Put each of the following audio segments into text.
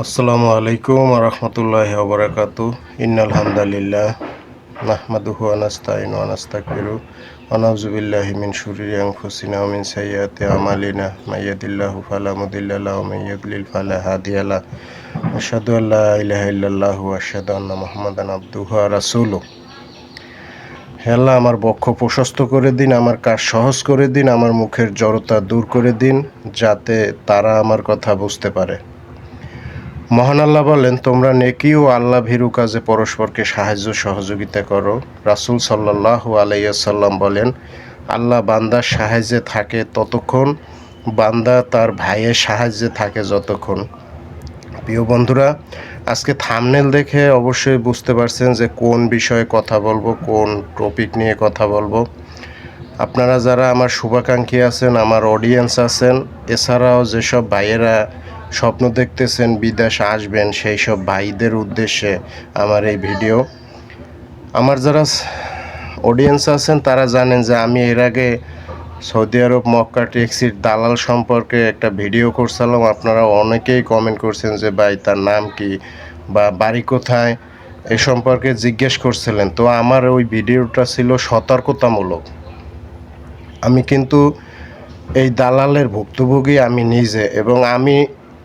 আসসালামু আলাইকুম রহমতুল্লাহ ববরকাত ইন্নাল হামদালিল্লাহ নাহমাদুহু আনাস্তাইন আনাস্তাগফিরু আনাউযুবিল্লাহি মিন শুরুরি আনফুসিনা ওয়া মিন সাইয়্যাতি আমালিনা। মাইয়াদিল্লাহু ফালা মুদিল্লা লাহু ওয়া মাইয়ুদ্লিল ফালা হাদিয়া লাহু। আশহাদু আল্লা ইলাহা ইল্লাল্লাহু আশহাদু আন্না মুহাম্মাদান আবদুহু ওয়া রাসূলুহু। হে আল্লাহ, আমার বক্ষ প্রশস্ত করে দিন, আমার কাজ সহজ করে দিন, আমার মুখের জড়তা দূর করে দিন, যাতে তারা আমার কথা বুঝতে পারে। মহান আল্লাহ বলেন, তোমরা নেকি ও আল্লাহ ভীরু কাজে পরস্পরকে সাহায্য সহযোগিতা করো। রাসূল সাল্লাহ আলাইসাল্লাম বলেন, আল্লাহ বান্দার সাহায্যে থাকে ততক্ষণ, বান্দা তার ভাইয়ের সাহায্যে থাকে যতক্ষণ। প্রিয় বন্ধুরা, আজকে থামনেল দেখে অবশ্যই বুঝতে পারছেন যে কোন বিষয়ে কথা বলব, কোন টপিক নিয়ে কথা বলব। আপনারা যারা আমার শুভাকাঙ্ক্ষী আছেন, আমার অডিয়েন্স আছেন, এছাড়াও যেসব ভাইয়েরা স্বপ্ন দেখতেছেন, বিদেশ আসবেন, সেই সব ভাইদের উদ্দেশ্যে আমার এই ভিডিও। আমার যারা অডিয়েন্স আছেন, তারা জানেন যে আমি এর আগে সৌদি আরব মক্কা ট্যাক্সির দালাল সম্পর্কে একটা ভিডিও করছিলাম। আপনারা অনেকেই কমেন্ট করছেন যে ভাই, তার নাম কি বা বাড়ি কোথায়? এ সম্পর্কে জিজ্ঞেস করছিলেন। তো আমার ওই ভিডিওটা ছিল সতর্কতামূলক। আমি কিন্তু এই দালালের ভুক্তভোগী আমি নিজে এবং আমি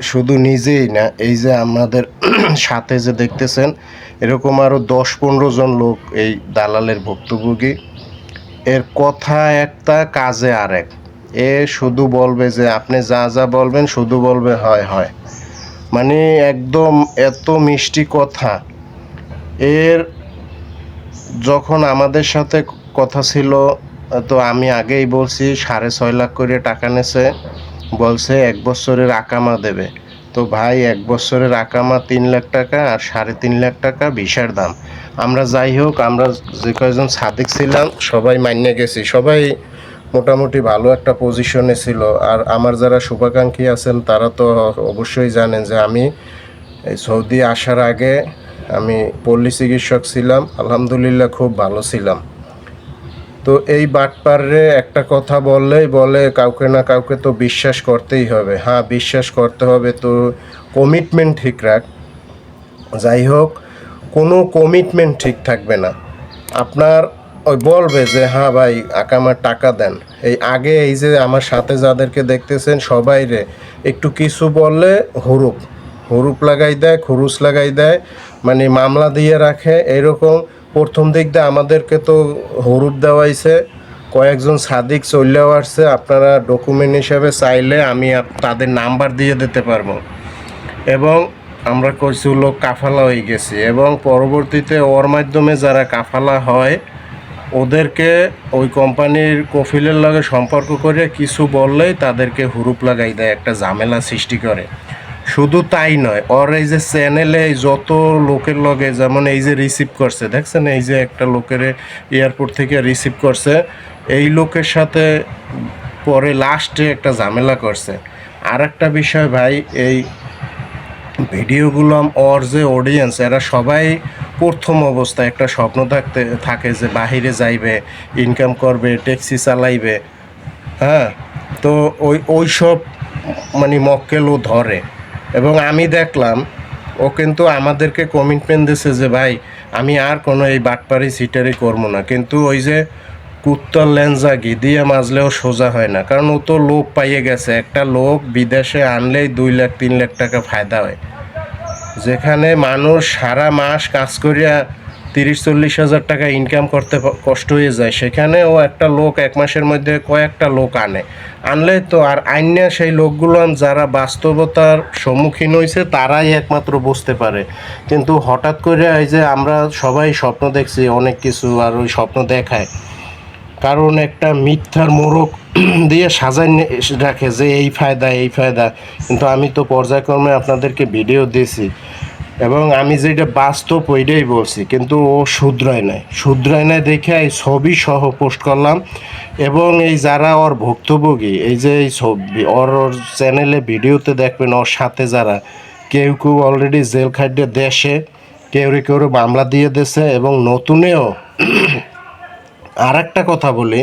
শুধু নিজেই না, এই যে আমাদের সাথে যে দেখতেছেন, এরকম আরও দশ পনেরো জন লোক এই দালালের ভুক্তভোগী। এর কথা একটা, কাজে আরেক। এ শুধু বলবে যে আপনি যা যা বলবেন, শুধু বলবে হয় হয়। মানে একদম এত মিষ্টি কথা। এর যখন আমাদের সাথে কথা ছিল, তো আমি আগেই বলছি, সাড়ে ছয় লাখ করে টাকা নেছে। বলছে, এক বছরের আকামা দেবে। তো ভাই, এক বছরের আকামা তিন লাখ টাকা আর সাড়ে তিন লাখ টাকা ভিসার দাম। আমরা যাই হোক, আমরা যে কয়েকজন সাদিক ছিলাম, সবাই মান্য গেছি। সবাই মোটামুটি ভালো একটা পজিশনে ছিল। আর আমার যারা শুভাকাঙ্ক্ষী আছেন, তারা তো অবশ্যই জানেন যে আমি এই সৌদি আসার আগে আমি পল্লী চিকিৎসক ছিলাম। আলহামদুলিল্লাহ খুব ভালো ছিলাম। তো এই বাটপারে একটা কথা বললেই বলে, কাউকে না কাউকে তো বিশ্বাস করতেই হবে। হ্যাঁ বিশ্বাস করতে হবে তো কমিটমেন্ট ঠিক রাখ। যাই হোক, কোনো কমিটমেন্ট ঠিক থাকবে না। আপনার ওই বলবে যে হ্যাঁ ভাই আকামার টাকা দেন। এই আগে এই যে আমার সাথে যাদেরকে দেখতেছেন সবাই রে, একটু কিছু বললে হরুপ। হরুপ লাগাই দেয়, খুরুস লাগাই দেয় মানে মামলা দিয়ে রাখে, এরকম প্রথম দিক দিয়ে আমাদেরকে তো হরুপ দেওয়াইছে, কয়েকজন সাদিক চললেও আসছে, আপনারা ডকুমেন্ট হিসাবে চাইলে আমি তাদের নাম্বার দিয়ে দিতে পারব। এবং আমরা কইছি লোক কাফালা হয়ে গেছি এবং পরবর্তীতে ওর মাধ্যমে যারা কাফালা হয়, ওদেরকে ওই কোম্পানির কফিলের লগে সম্পর্ক করে কিছু বললেই তাদেরকে হুরুপ লাগাই দেয়, একটা ঝামেলা সৃষ্টি করে। শুধু তাই নয়, ওর এই যে চ্যানেলে যত লোকের লগে যেমন এই যে রিসিভ করছে, দেখছেন? এই যে একটা লোকের এয়ারপোর্ট থেকে রিসিভ করছে, এই লোকের সাথে পরে লাস্টে একটা ঝামেলা করছে। আর একটা বিষয় ভাই, এই ভিডিওগুলো ওর যে অডিয়েন্স এরা সবাই প্রথম অবস্থায় একটা স্বপ্ন থাকতে, থাকে যে বাহিরে যাইবে ইনকাম করবে ট্যাক্সি চালাইবে। হ্যাঁ? তো ওই ওই সব মানে মক্কেলও ধরে। এবং আমি দেখলাম, ও কিন্তু আমাদেরকে কমিটমেন্ট দিছে যে, ভাই, আমি আর কোনো এই বাটপারি সিটারি করব না। কিন্তু ওই যে কুত্তর লেন্সা ঘি দিয়ে মাজলেও সোজা হয় না। কারণ ও তো লোক পাইয়ে গেছে। একটা লোক বিদেশে আনলেই দুই লাখ, তিন লাখ টাকা ফায়দা হয়। যেখানে মানুষ সারা মাস কাজ করিয়া তিরিশ চল্লিশ হাজার টাকা ইনকাম করতে কষ্ট হয়ে যায়। সেখানেও একটা লোক এক মাসের মধ্যে কয়েকটা লোক আনে। আনলে তো আর আইনা সেই লোকগুলো যারা বাস্তবতার সম্মুখীন হয়েছে তারাই একমাত্র বুঝতে পারে। কিন্তু হঠাৎ করে এই যে আমরা সবাই স্বপ্ন দেখছি, অনেক কিছু আর ওই স্বপ্ন দেখায়। কারণ একটা মিথ্যার মোড়ক দিয়ে সাজাই রাখে যে এই ফায়দা এই ফায়দা। কিন্তু আমি তো পর্যায়ক্রমে আপনাদেরকে ভিডিও দিয়েছি। এবং আমি যেটা বাস্তব ওইটাই বলছি, কিন্তু ও শুধরায় নাই। শুধরায় নাই দেখে এই ছবি সহ পোস্ট করলাম এবং এই যারা ওর ভুক্তভোগী, এই যে এই ছবি, ওর চ্যানেলে ভিডিওতে দেখবেন ওর সাথে যারা, কেউ কেউ অলরেডি জেল খাদ্যে দেশে, কেউ রে কেউ মামলা দিয়ে দেশে এবং নতুনেও আর একটা কথা বলি,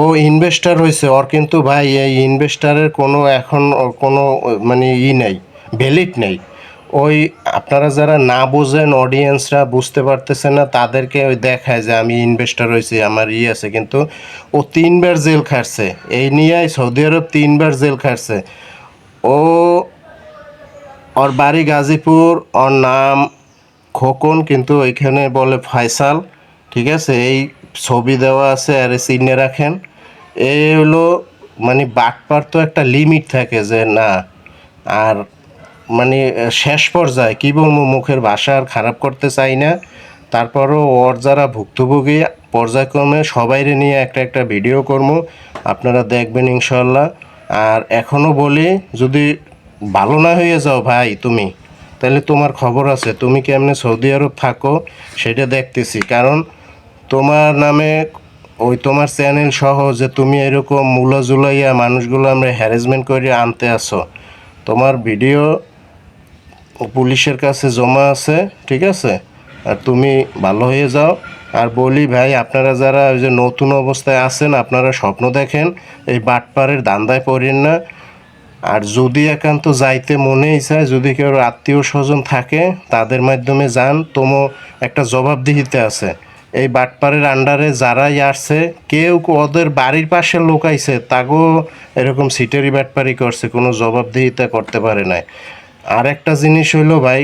ও ইনভেস্টার হয়েছে ওর কিন্তু ভাই এই ইনভেস্টারের কোনো এখন কোনো মানে ই নেই ভ্যালিড নেই। ওই আপনারা যারা না বোঝেন অডিয়েন্সরা বুঝতে পারতেছে না, তাদেরকে ওই দেখায় যে আমি ইনভেস্টর হয়েছি, আমার ই আছে। কিন্তু ও তিনবার জেল খাটছে। এই নিয়ে সৌদি আরব তিনবার জেল খাটছে। ও, ওর বাড়ি গাজীপুর, ওর নাম খোকন, কিন্তু ওইখানে বলে ফয়সাল, ঠিক আছে? এই ছবি দেওয়া আছে, আর চিহ্নে রাখেন। এই হলো মানে বাটপার তো একটা লিমিট থাকে যে না, আর মানে শেষ পর্যায়ে কী বলব, মুখের ভাষা আর খারাপ করতে চাই না। তারপরও ওর যারা ভুক্তভোগী, পর্যায়ক্রমে সবাইরে নিয়ে একটা একটা ভিডিও করব। আপনারা দেখবেন ইনশাল্লাহ। আর এখনও বলি, যদি ভালো না হয়ে যাও ভাই তুমি, তাহলে তোমার খবর আছে। তুমি কেমনে সৌদি আরব থাকো, সেটা দেখতেছি। কারণ তোমার নামে ওই তোমার চ্যানেল সহ যে তুমি এরকম মূলা জুলাইয়া মানুষগুলো আমরা হ্যারাসমেন্ট করে আনতে আসো তোমার ভিডিও পুলিশের কাছে জমা আছে, ঠিক আছে? আর তুমি ভালো হয়ে যাও। আর বলি ভাই, আপনারা যারা ওই যে নতুন অবস্থায় আছেন, আপনারা স্বপ্ন দেখেন, এই বাটপাড়ের দান্দায় পড়েন না। আর যদি একান্ত যাইতে মনেই চায়, যদি কেউ আত্মীয় স্বজন থাকে, তাদের মাধ্যমে যান। তোমো একটা জবাবদিহিতে আছে। এই বাটপাড়ের আন্ডারে যারাই আসছে, কেউ ওদের বাড়ির পাশে লোক আইছে তাগো এরকম সিটারি বাটপারি করছে, কোনো জবাবদিহিতা করতে পারে নাই। আর একটা জিনিস হইল ভাই,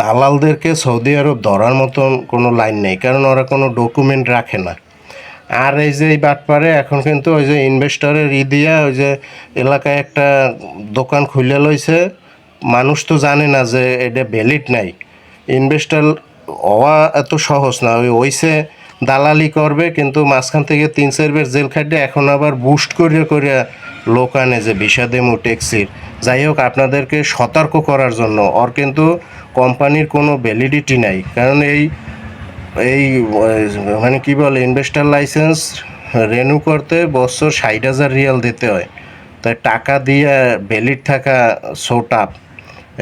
দালালদেরকে সৌদি আরব ধরার মতন কোনো লাইন নেই, কারণ ওরা কোনো ডকুমেন্ট রাখে না। আর এই যে এই বাটপারে এখন কিন্তু ওই যে ইনভেস্টরের ই দিয়া ওই যে এলাকায় একটা দোকান খুলে লইছে, মানুষ তো জানে না যে এটা ভ্যালিড নাই। ইনভেস্টর হওয়া এত সহজ না, ওই ওইসে দালালি করবে, কিন্তু মাঝখান থেকে তিন চার বের জেল খাটে এখন আবার বুস্ট করিয়া করিয়া লোক আনে যে বিষাদেমু ট্যাক্সির যাই হোক আপনাদেরকে সতর্ক করার জন্য, ওর কিন্তু কোম্পানির কোনো ভ্যালিডিটি নাই। কারণ এই এই মানে কি বলে ইনভেস্টার লাইসেন্স রেনু করতে বছর ষাট হাজার রিয়াল দিতে হয়। তাই টাকা দিয়ে ভ্যালিড থাকা সো টাপ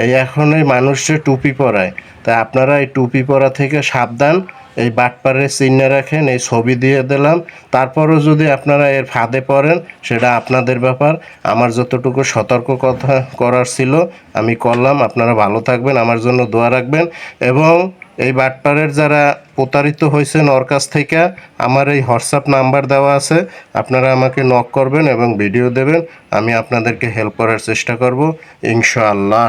এই এখন এই মানুষের টুপি পরায় তাই আপনারা এই টুপি পরা থেকে সাবধান, এই বাটপারে চিহ্নে রাখেন, এই ছবি দিয়ে দিলাম। তারপরও যদি আপনারা এর ফাঁদে পড়েন, সেটা আপনাদের ব্যাপার। আমার যতটুকু সতর্ক কথা করার ছিল, আমি করলাম। আপনারা ভালো থাকবেন, আমার জন্য দোয়া রাখবেন। এবং এই বাটপারের যারা প্রতারিত হয়েছেন ওর থেকে, আমার এই হোয়াটসঅ্যাপ নাম্বার দেওয়া আছে। আপনারা আমাকে নক করবেন এবং ভিডিও দেবেন। আমি আপনাদেরকে হেল্প করার চেষ্টা করব, ইনশাআল্লাহ।